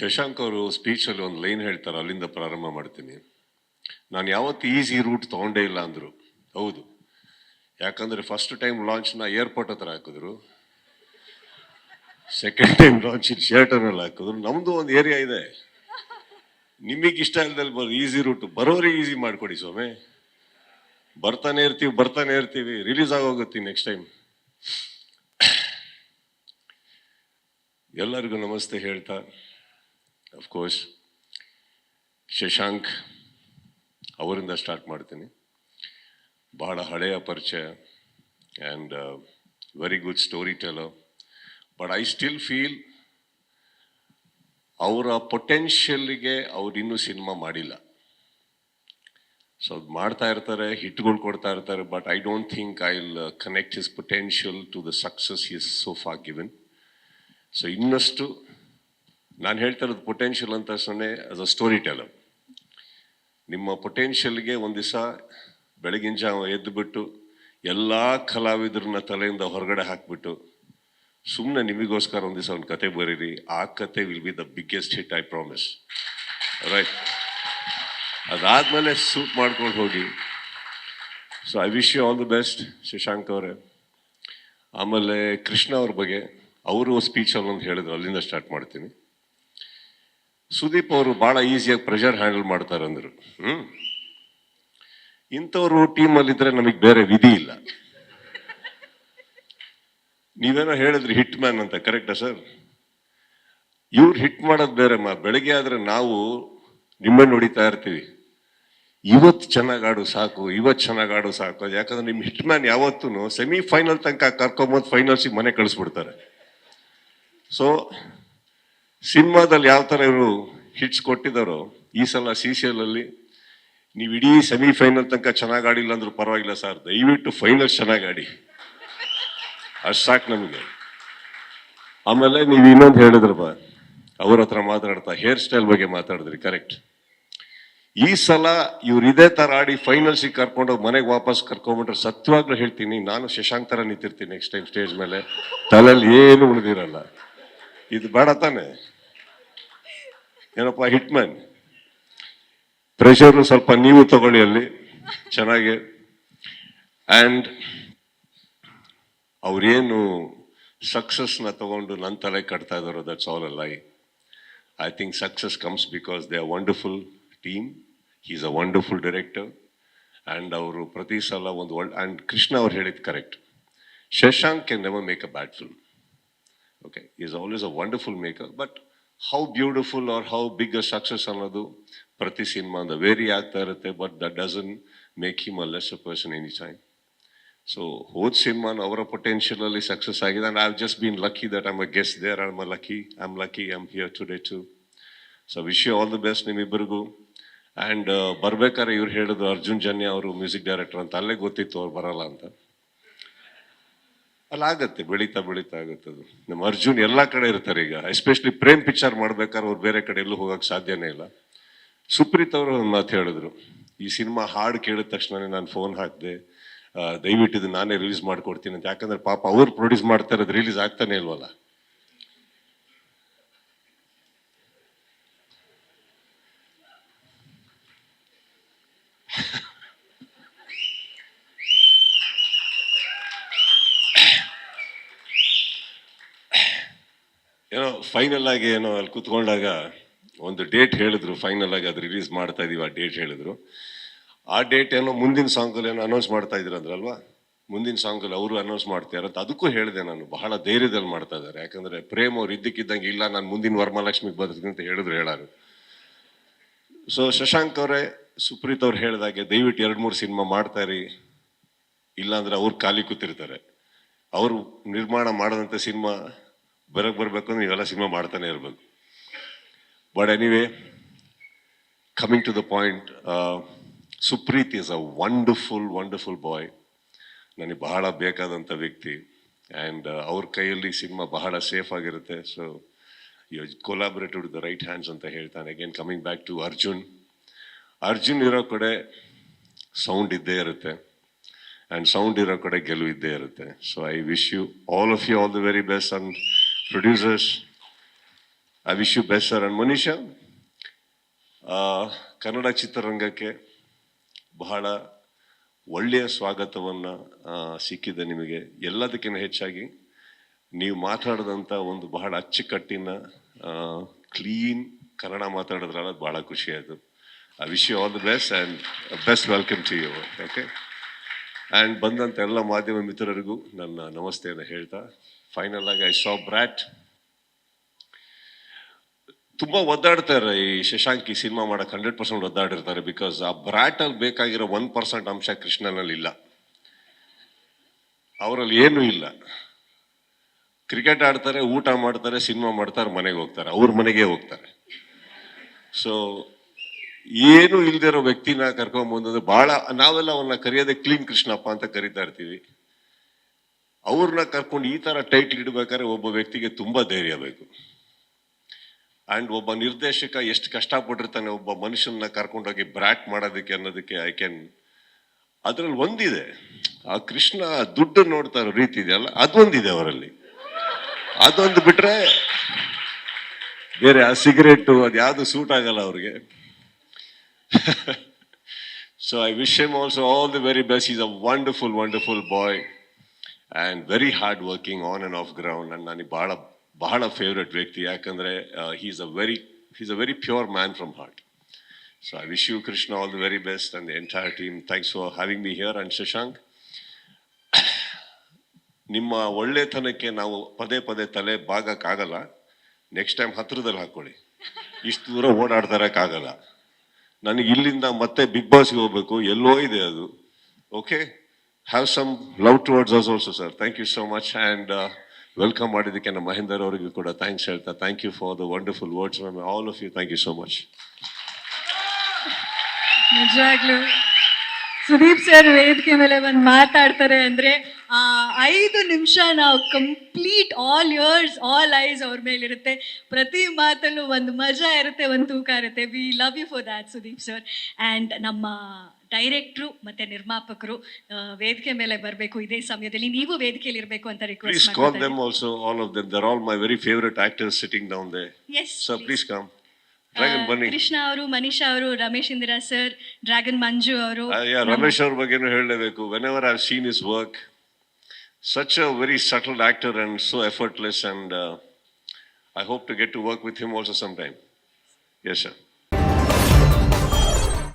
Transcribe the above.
ಶಶಾಂಕ್ ಅವರು ಸ್ಪೀಚಲ್ಲಿ ಒಂದು ಲೈನ್ ಹೇಳ್ತಾರೆ, ಅಲ್ಲಿಂದ ಪ್ರಾರಂಭ ಮಾಡ್ತೀನಿ. ನಾನು ಯಾವತ್ತು ಈಸಿ ರೂಟ್ ತೊಗೊಂಡೇ ಇಲ್ಲ ಅಂದರು. ಹೌದು. ಯಾಕಂದರೆ ಫಸ್ಟ್ ಟೈಮ್ ಲಾಂಚ್ನ ಏರ್ಪೋರ್ಟ್ ಹತ್ರ ಹಾಕಿದ್ರು. ಸೆಕೆಂಡ್ ಟೈಮ್ ಲಾಂಚ್ ಶರ್ಟರ್ನಲ್ಲಿ ಹಾಕಿದ್ರು. ನಮ್ಮದು ಒಂದು ಏರಿಯಾ ಇದೆ. ನಿಮಗೆ ಇಷ್ಟ ಇಲ್ದಲ್ಲಿ ಬರೋ ಈಸಿ ರೂಟ್ ಬರೋರಿಗೆ ಈಸಿ ಮಾಡಿಕೊಡಿ ಸ್ವಾಮಿ. ಬರ್ತಾನೆ ಇರ್ತೀವಿ ಬರ್ತಾನೆ ಇರ್ತೀವಿ. ರಿಲೀಸ್ ಆಗೋಗುತ್ತೆ ನೆಕ್ಸ್ಟ್ ಟೈಮ್ ಎಲ್ಲರಿಗೂ ನಮಸ್ತೆ ಹೇಳ್ತಾ. ಅಫ್ಕೋರ್ಸ್ ಶಶಾಂಕ್ ಅವರಿಂದ ಸ್ಟಾರ್ಟ್ ಮಾಡ್ತೀನಿ. ಬಹಳ ಹಳೆಯ ಪರಿಚಯ and very good storyteller but I still feel ಅವರ ಪೊಟೆನ್ಷಿಯಲ್ಗೆ ಅವರಿನ್ನೂ ಸಿನಿಮಾ ಮಾಡಿಲ್ಲ. ಸೊ ಅದು ಮಾಡ್ತಾ ಇರ್ತಾರೆ, ಹಿಟ್ಗಳು ಕೊಡ್ತಾ ಇರ್ತಾರೆ but I don't think I will connect his potential to the success his sofa given so ಇನ್ನಷ್ಟು ನಾನು ಹೇಳ್ತಾ ಇರೋದು ಪೊಟೆನ್ಷಿಯಲ್ ಅಂತ ಸೊನ್ನೆ ಆಸ್ ಅ ಸ್ಟೋರಿ ಟೆಲರ್ ನಿಮ್ಮ ಪೊಟೆನ್ಷಿಯಲ್ಗೆ ಒಂದು ದಿವಸ ಬೆಳಗಿನ ಜಾವ ಎದ್ದುಬಿಟ್ಟು ಎಲ್ಲ ಕಲಾವಿದರನ್ನ ತಲೆಯಿಂದ ಹೊರಗಡೆ ಹಾಕ್ಬಿಟ್ಟು ಸುಮ್ಮನೆ ನಿಮಗೋಸ್ಕರ ಒಂದು ದಿವಸ ಒಂದು ಕತೆ ಬರೀರಿ, ಆ ಕತೆ will be the biggest hit I promise right ಅದಾದಮೇಲೆ ಸೂಟ್ ಮಾಡ್ಕೊಂಡು ಹೋಗಿ. So I wish you all the best Shashank ಅವರೇ. ಆಮೇಲೆ ಕೃಷ್ಣ ಅವ್ರ ಬಗ್ಗೆ, ಅವರು ಸ್ಪೀಚ್ ಒಂದು ಹೇಳಿದ್ರು, ಅಲ್ಲಿಂದ ಸ್ಟಾರ್ಟ್ ಮಾಡ್ತೀನಿ. ಸುದೀಪ್ ಅವರು ಭಾಳ ಈಸಿಯಾಗಿ ಪ್ರೆಷರ್ ಹ್ಯಾಂಡಲ್ ಮಾಡ್ತಾರೆ ಅಂದರು. ಹ್ಞೂ ಇಂಥವ್ರು ಟೀಮಲ್ಲಿದ್ದರೆ ನಮಗೆ ಬೇರೆ ವಿಧಿ ಇಲ್ಲ. ನೀವೇನೋ ಹೇಳಿದ್ರಿ ಹಿಟ್ ಮ್ಯಾನ್ ಅಂತ ಕರೆಕ್ಟಾ ಸರ್ ಇವ್ರು ಹಿಟ್ ಮಾಡೋದು ಬೇರೆ ಮಾ, ಬೆಳಗ್ಗೆ ಆದ್ರೆ ನಾವು ನಿಮ್ಮನ್ನು ಹೊಡಿತಾ ಇರ್ತೀವಿ. ಇವತ್ತು ಚೆನ್ನಾಗಿ ಆಡು ಸಾಕು ಇವತ್ತು ಚೆನ್ನಾಗಿ ಆಡು ಸಾಕು. ಯಾಕಂದ್ರೆ ನಿಮ್ಮ ಹಿಟ್ ಮ್ಯಾನ್ ಯಾವತ್ತೂ ಸೆಮಿಫೈನಲ್ ತನಕ ಕರ್ಕೊಂಬಂದು ಫೈನಲ್ಸಿಗೆ ಮನೆ ಕಳಿಸ್ಬಿಡ್ತಾರೆ. ಸೊ ಸಿನಿಮಾದಲ್ಲಿ ಯಾವ ಥರ ಇವರು ಹಿಟ್ಸ್ ಕೊಟ್ಟಿದ್ದಾರೋ, ಈ ಸಲ ಸಿ ಸಿ ಎಲ್ ಅಲ್ಲಿ ನೀವು ಇಡೀ ಸೆಮಿಫೈನಲ್ ತನಕ ಚೆನ್ನಾಗಿ ಆಡಿಲ್ಲ ಅಂದ್ರೂ ಪರವಾಗಿಲ್ಲ ಸರ್ ದಯವಿಟ್ಟು ಫೈನಲ್ ಚೆನ್ನಾಗಿ ಆಡಿ. ಅಷ್ಟು ಸಾಕು ನಮಗೆ. ಆಮೇಲೆ ನೀವು ಇನ್ನೊಂದು ಹೇಳಿದ್ರಪ್ಪ ಅವ್ರ ಹತ್ರ ಮಾತಾಡ್ತಾ ಹೇರ್ ಸ್ಟೈಲ್ ಬಗ್ಗೆ ಮಾತಾಡಿದ್ರಿ ಕರೆಕ್ಟ್ ಈ ಸಲ ಇವ್ರು ಇದೇ ತರ ಆಡಿ ಫೈನಲ್ಸಿಗೆ ಕರ್ಕೊಂಡು ಮನೆಗೆ ವಾಪಸ್ ಕರ್ಕೊಂಡ್ಬಿಟ್ರೆ ಸತ್ಯವಾಗ್ಲೂ ಹೇಳ್ತೀನಿ, ನಾನು ಶಶಾಂಕ್ ತರ ನಿಂತಿರ್ತೀನಿ ನೆಕ್ಸ್ಟ್ ಟೈಮ್ ಸ್ಟೇಜ್ ಮೇಲೆ. ತಲೆಯಲ್ಲಿ ಏನು ಉಳಿದಿರಲ್ಲ. ಇದು ಬೇಡ ತಾನೆ. ಏನಪ್ಪ ಹಿಟ್ ಮ್ಯಾನ್ ಪ್ರೆಷರ್ ಸ್ವಲ್ಪ ನೀವು ತಗೊಳ್ಳಿ ಅಲ್ಲಿ. ಚೆನ್ನಾಗಿ. ಆ್ಯಂಡ್ ಅವ್ರೇನು ಸಕ್ಸಸ್ನ ತಗೊಂಡು ನನ್ನ ತಲೆ ಕಟ್ತಾ ಇದ್ದಾರೋ that's all a lie I think success comes because they are wonderful team is a wonderful director and ಅವರು ಪ್ರತಿ ಸಲ ಒಂದು ಒಳ್ಳೆ ಆ್ಯಂಡ್ ಕೃಷ್ಣ ಅವ್ರು ಹೇಳಿದ್ದು correct Shashank can never make a bad film okay is always a wonderful maker but how beautiful are how big a success ಅನ್ನೋದು ಪ್ರತಿ ಸಿನಿಮಾದ ವೇರಿ ಆಗ್ತಾ ಇರುತ್ತೆ but that doesn't make him a less a person any time so ಹೋದ್ ಸಿನಿಮಾನ ಅವರ potential success ಆಗಿದೆ and I just been lucky that I'm a guest there I'm a lucky I am lucky I am here today to so wish you all the best ನಿಮ್ಮಿಬ್ಬರಿಗೂ and ಬರ್ಬೇಕಾದ್ರೆ ಇವ್ರು ಹೇಳಿದ್ರು ಅರ್ಜುನ್ ಜನ್ಯ ಅವರು music director ಅಂತ, ಅಲ್ಲೇ ಗೊತ್ತಿತ್ತು ಅವ್ರು ಬರಲ್ಲ ಅಂತ. ಅಲ್ಲ, ಆಗತ್ತೆ, ಬೆಳೀತಾ ಬೆಳೀತಾ ಆಗುತ್ತೆ ಅದು ನಮ್ಮ ಅರ್ಜುನ್ ಎಲ್ಲ ಕಡೆ ಇರ್ತಾರೆ ಈಗ. ಎಸ್ಪೆಷಲಿ ಪ್ರೇಮ್ ಪಿಕ್ಚರ್ ಮಾಡ್ಬೇಕಾದ್ರೆ ಅವ್ರು ಬೇರೆ ಕಡೆ ಎಲ್ಲೂ ಹೋಗಕ್ಕೆ ಸಾಧ್ಯನೇ ಇಲ್ಲ. ಸುಪ್ರೀತ್ ಅವರು ಒಂದು ಮಾತು ಹೇಳಿದ್ರು. ಈ ಸಿನಿಮಾ ಹಾಡು ಕೇಳಿದ ತಕ್ಷಣ ನಾನು ಫೋನ್ ಹಾಕಿದೆ ದಯವಿಟ್ಟು ಇದು ನಾನೇ ರಿಲೀಸ್ ಮಾಡಿಕೊಡ್ತೀನಿ ಅಂತ. ಯಾಕಂದ್ರೆ ಪಾಪ ಅವ್ರು ಪ್ರೊಡ್ಯೂಸ್ ಮಾಡ್ತಾರೆ ಇರೋದು ರಿಲೀಸ್ ಆಗ್ತಾನೆ ಇಲ್ವಲ್ಲ? ಏನೋ ಫೈನಲ್ ಆಗಿ ಏನೋ ಅಲ್ಲಿ ಕೂತ್ಕೊಂಡಾಗ ಒಂದು ಡೇಟ್ ಹೇಳಿದ್ರು ಫೈನಲ್ ಆಗಿ ಅದು ರಿಲೀಸ್ ಮಾಡ್ತಾ ಇದೀವಿ, ಆ ಡೇಟ್ ಹೇಳಿದ್ರು. ಆ ಡೇಟ್ ಏನೋ ಮುಂದಿನ ಸಾಂಗಲ್ಲಿ ಏನೋ ಅನೌನ್ಸ್ ಮಾಡ್ತಾ ಇದ್ರಂದ್ರಲ್ವಾ ಮುಂದಿನ ಸಾಂಗಲ್ಲಿ ಅವರು ಅನೌನ್ಸ್ ಮಾಡ್ತಾರೆ ಅಂತ ಅದಕ್ಕೂ ಹೇಳಿದೆ ನಾನು, ಬಹಳ ಧೈರ್ಯದಲ್ಲಿ ಮಾಡ್ತಾ ಇದ್ದಾರೆ ಯಾಕಂದ್ರೆ ಪ್ರೇಮ್ ಅವ್ರು ಇದ್ದಕ್ಕಿದ್ದಂಗೆ ಇಲ್ಲ, ನಾನು ಮುಂದಿನ ವರಮಹಾಲಕ್ಷ್ಮಿಗೆ ಬರ್ತೀನಿ ಅಂತ ಹೇಳಿದ್ರು ಹೇಳಾರು. ಸೊ ಶಶಾಂಕ್ ಅವರೇ, ಸುಪ್ರೀತ್ ಅವ್ರು ಹೇಳಿದಾಗೆ ದಯವಿಟ್ಟು ಎರಡು ಮೂರು ಸಿನಿಮಾ ಮಾಡ್ತಾ ಇರಿ. ಇಲ್ಲಾಂದ್ರೆ ಅವ್ರು ಖಾಲಿ ಕೂತಿರ್ತಾರೆ. ಅವರು ನಿರ್ಮಾಣ ಮಾಡದಂಥ ಸಿನಿಮಾ ಬರಕ್ ಬರ್ಬೇಕು ಅಂದ್ರೆ ನೀವೆಲ್ಲ ಸಿನಿಮಾ ಮಾಡ್ತಾನೆ ಇರಬೇಕು. But anyway coming to the point Supreet is a wonderful wonderful boy ನನಗೆ ಬಹಳ ಬೇಕಾದಂಥ ವ್ಯಕ್ತಿ. ಆ್ಯಂಡ್ ಅವ್ರ ಕೈಯಲ್ಲಿ ಸಿನಿಮಾ ಬಹಳ ಸೇಫ್ ಆಗಿರುತ್ತೆ. So you collaborated the right hands ಅಂತ ಹೇಳ್ತಾನೆ. Again coming back to Arjun Arjun ಇರೋ ಕಡೆ ಸೌಂಡ್ ಇದ್ದೇ ಇರುತ್ತೆ. ಆ್ಯಂಡ್ ಸೌಂಡ್ ಇರೋ ಕಡೆ ಗೆಲುವು ಇದ್ದೇ ಇರುತ್ತೆ. So I wish you all of you all the very best and producers I wish you best sir and Manisha ಆ, ಕನ್ನಡ ಚಿತ್ರರಂಗಕ್ಕೆ ಬಹಳ ಒಳ್ಳೆಯ ಸ್ವಾಗತವನ್ನು ಸಿಕ್ಕಿದೆ ನಿಮಗೆ. ಎಲ್ಲದಕ್ಕಿಂತ ಹೆಚ್ಚಾಗಿ ನೀವು ಮಾತಾಡಿದಂಥ ಒಂದು ಬಹಳ ಅಚ್ಚುಕಟ್ಟಿನ ಕ್ಲೀನ್ ಕನ್ನಡ ಮಾತಾಡಿದ್ರಲ್ಲ ಭಾಳ ಖುಷಿ ಆಯಿತು. I wish you all the best and best welcome to you okay and ಬಂದಂಥ ಎಲ್ಲ ಮಾಧ್ಯಮ ಮಿತ್ರರಿಗೂ ನನ್ನ ನಮಸ್ತೆಯನ್ನು ಹೇಳ್ತಾ ಫೈನಲ್ ಆಗಿ ಐ ಸಾ ಬ್ರ್ಯಾಟ್ ತುಂಬಾ ಒದ್ದಾಡ್ತಾರೆ ಈ ಶಶಾಂಕ್ ಈ ಸಿನಿಮಾ ಮಾಡಕ್ ಹಂಡ್ರೆಡ್ ಪರ್ಸೆಂಟ್ ಒದ್ದಾಡಿರ್ತಾರೆ ಬಿಕಾಸ್ ಆ ಬ್ರಾಟ್ ಅಲ್ಲಿ ಬೇಕಾಗಿರೋ ಒನ್ ಪರ್ಸೆಂಟ್ ಅಂಶ ಕೃಷ್ಣನಲ್ಲಿ ಇಲ್ಲ. ಅವರಲ್ಲಿ ಏನೂ ಇಲ್ಲ. ಕ್ರಿಕೆಟ್ ಆಡ್ತಾರೆ, ಊಟ ಮಾಡ್ತಾರೆ, ಸಿನಿಮಾ ಮಾಡ್ತಾರೆ, ಮನೆಗೆ ಹೋಗ್ತಾರೆ. ಅವ್ರ ಮನೆಗೆ ಹೋಗ್ತಾರೆ. ಸೊ ಏನು ಇಲ್ದಿರೋ ವ್ಯಕ್ತಿನ ಕರ್ಕೊಂಬಂದ್ರೆ ಬಹಳ ನಾವೆಲ್ಲ ಅವನ್ನ ಕರೆಯೋದೇ ಕ್ಲೀನ್ ಕೃಷ್ಣಪ್ಪ ಅಂತ ಕರಿತಾ ಇರ್ತೀವಿ. ಅವ್ರನ್ನ ಕರ್ಕೊಂಡು ಈ ತರ ಟೈಟ್ಲ್ ಇಡ್ಬೇಕಾದ್ರೆ ಒಬ್ಬ ವ್ಯಕ್ತಿಗೆ ತುಂಬಾ ಧೈರ್ಯ ಬೇಕು. ಅಂಡ್ ಒಬ್ಬ ನಿರ್ದೇಶಕ ಎಷ್ಟು ಕಷ್ಟಪಟ್ಟಿರ್ತಾನೆ, ಒಬ್ಬ ಮನುಷ್ಯನ ಕರ್ಕೊಂಡೋಗಿ ಬ್ರಾಟ್ ಮಾಡೋದಕ್ಕೆ ಅನ್ನೋದಕ್ಕೆ ಐ ಕ್ಯಾನ್ ಅದರಲ್ಲಿ ಒಂದಿದೆ. ಆ ಕೃಷ್ಣ ದುಡ್ಡು ನೋಡ್ತಾ ಇರೋ ರೀತಿ ಇದೆಯಲ್ಲ, ಅದೊಂದಿದೆ ಅವರಲ್ಲಿ. ಅದೊಂದು ಬಿಟ್ರೆ ಬೇರೆ ಆ ಸಿಗರೇಟು, ಅದು ಯಾವುದು ಸೂಟ್ ಆಗಲ್ಲ ಅವ್ರಿಗೆ. So I wish em also all the very best is a wonderful wonderful boy and very hard working on and off ground and ನನಗೆ ಭಾಳ ಬಹಳ ಫೇವ್ರೆಟ್ ವ್ಯಕ್ತಿ ಯಾಕಂದರೆ is a very he's a very pure man from heart so I wish you Krishna all the very best the entire team thanks for having me here and Shashank ನಿಮ್ಮ ಒಳ್ಳೆತನಕ್ಕೆ ನಾವು ಪದೇ ಪದೇ ತಲೆ ಬಾಗಕ್ಕಾಗಲ್ಲ. ನೆಕ್ಸ್ಟ್ ಟೈಮ್ ಹತ್ತಿರದಲ್ಲಿ ಹಾಕ್ಕೊಳ್ಳಿ ಇಷ್ಟು ದೂರ ಓಡಾಡ್ತಾರಕ್ಕಾಗಲ್ಲ. ನನಗೆ ಇಲ್ಲಿಂದ ಮತ್ತೆ ಬಿಗ್ ಬಾಸ್ಗೆ ಹೋಗ್ಬೇಕು. ಎಲ್ಲೋ ಇದೆ ಅದು. Okay have some love towards us also sir thank you so much and welcome ಮಾಡಿದ್ದಕ್ಕೆ ನಮ್ಮ ಮಹೇಂದರ್ ಅವರಿಗೂ ಕೂಡ ಥ್ಯಾಂಕ್ಸ್ ಹೇಳ್ತಾ thank you for the wonderful words ma'am all of you thank you so much ನಿಜವಾಗ್ಲೂ ಸುದೀಪ್ ಸರ್ ವೇದಿಕೆ ಮೇಲೆ ಬಂದು ಮಾತಾಡ್ತಾರೆ ಅಂದ್ರೆ, ಆ, ಐದು ನಿಮಿಷ ನಾವು complete all ears all eyes ಅವ್ರ ಮೇಲಿರುತ್ತೆ. ಪ್ರತಿ ಮಾತಲ್ಲೂ ಒಂದು ಮಜಾ ಇರುತ್ತೆ, ಒಂದು ತೂಕ ಇರುತ್ತೆ. We love you for that Sudeep sir and ನಮ್ಮ ಡೈರೆಕ್ಟ್ರು ಮತ್ತೆ ನಿರ್ಮಾಪಕರು ಆ, ವೇದಿಕೆ ಮೇಲೆ ಬರಬೇಕು ಇದೇ ಸಮಯದಲ್ಲಿ. ನೀವು ವೇದಿಕೆಯಲ್ಲಿ ಇರಬೇಕು ಅಂತ please request call them also all of them the all my very favourite actors sitting down they yes sir please come Dragon ಬನ್ನಿ ಕೃಷ್ಣ ಅವರು ಮನೀಷಾ ಅವರು ರಮೇಶ್ ಇಂದಿರಾ ಸರ್ ಡ್ರ್ಯಾಗನ್ ಮಂಜು ಅವರು. ಯಾ ರಮೇಶ್ ಅವ್ರ ಬಗ್ಗೆನೂ ಹೇಳಲೇಬೇಕು. Whenever I seen is work such a very subtle actor and so effortless and I hope to get to work with him also some time yes sir